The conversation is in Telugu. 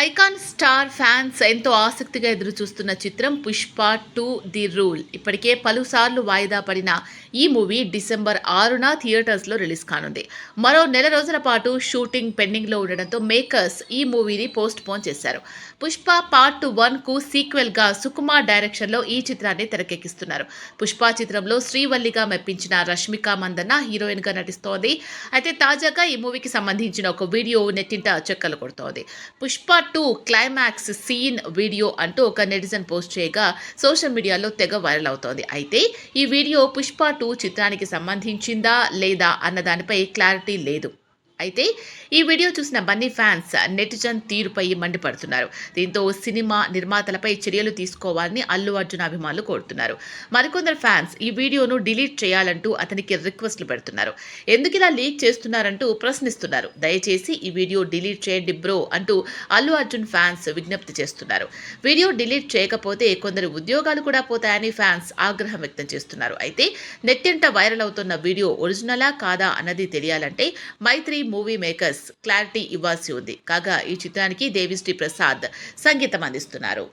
ఐకాన్ స్టార్ ఫ్యాన్స్ ఎంతో ఆసక్తిగా ఎదురు చూస్తున్న చిత్రం పుష్ప టు ది రూల్. ఇప్పటికే పలుసార్లు వాయిదా పడిన ఈ మూవీ డిసెంబర్ ఆరున థియేటర్స్లో రిలీజ్ కానుంది. మరో నెల రోజుల పాటు షూటింగ్ పెండింగ్లో ఉండడంతో మేకర్స్ ఈ మూవీని పోస్ట్ పోన్ చేశారు. పుష్ప పార్ట్ వన్కు సీక్వెల్గా సుకుమార్ డైరెక్షన్లో ఈ చిత్రాన్ని తెరకెక్కిస్తున్నారు. పుష్ప చిత్రంలో శ్రీవల్లిగా మెప్పించిన రష్మిక మందన్న హీరోయిన్గా నటిస్తోంది. అయితే తాజాగా ఈ మూవీకి సంబంధించిన ఒక వీడియో నెట్టింట చెక్కలు కొడుతోంది. Pushpa two climax scene video అంటూ ఒక నెటిజన్ పోస్ట్ చేయగా సోషల్ మీడియాలో తెగ వైరల్ అవుతోంది. అయితే ఈ వీడియో పుష్ప టూ చిత్రానికి సంబంధించిందా లేదా అన్న దానిపై క్లారిటీ లేదు. అయితే ఈ వీడియో చూసిన బన్నీ ఫ్యాన్స్ నెటిజన్ తీరుపై మండిపడుతున్నారు. దీంతో సినిమా నిర్మాతలపై చర్యలు తీసుకోవాలని అల్లు అర్జున్ అభిమానులు కోరుతున్నారు. మరికొందరు ఫ్యాన్స్ ఈ వీడియోను డిలీట్ చేయాలంటూ అతనికి రిక్వెస్ట్లు పెడుతున్నారు. ఎందుకు ఇలా లీక్ చేస్తున్నారంటూ ప్రశ్నిస్తున్నారు. దయచేసి ఈ వీడియో డిలీట్ చేయండి బ్రో అంటూ అల్లు అర్జున్ ఫ్యాన్స్ విజ్ఞప్తి చేస్తున్నారు. వీడియో డిలీట్ చేయకపోతే కొందరు ఉద్యోగాలు కూడా పోతాయని ఫ్యాన్స్ ఆగ్రహం వ్యక్తం చేస్తున్నారు. అయితే నెట్టింట వైరల్ అవుతున్న వీడియో ఒరిజినలా కాదా అన్నది తెలియాలంటే మైత్రి మూవీ మేకర్స్ క్లారిటీ ఇవ్వాల్సి ఉంది. కాగా ఈ చిత్రానికి దేవిశ్రీ ప్రసాద్ సంగీతం అందిస్తున్నారు.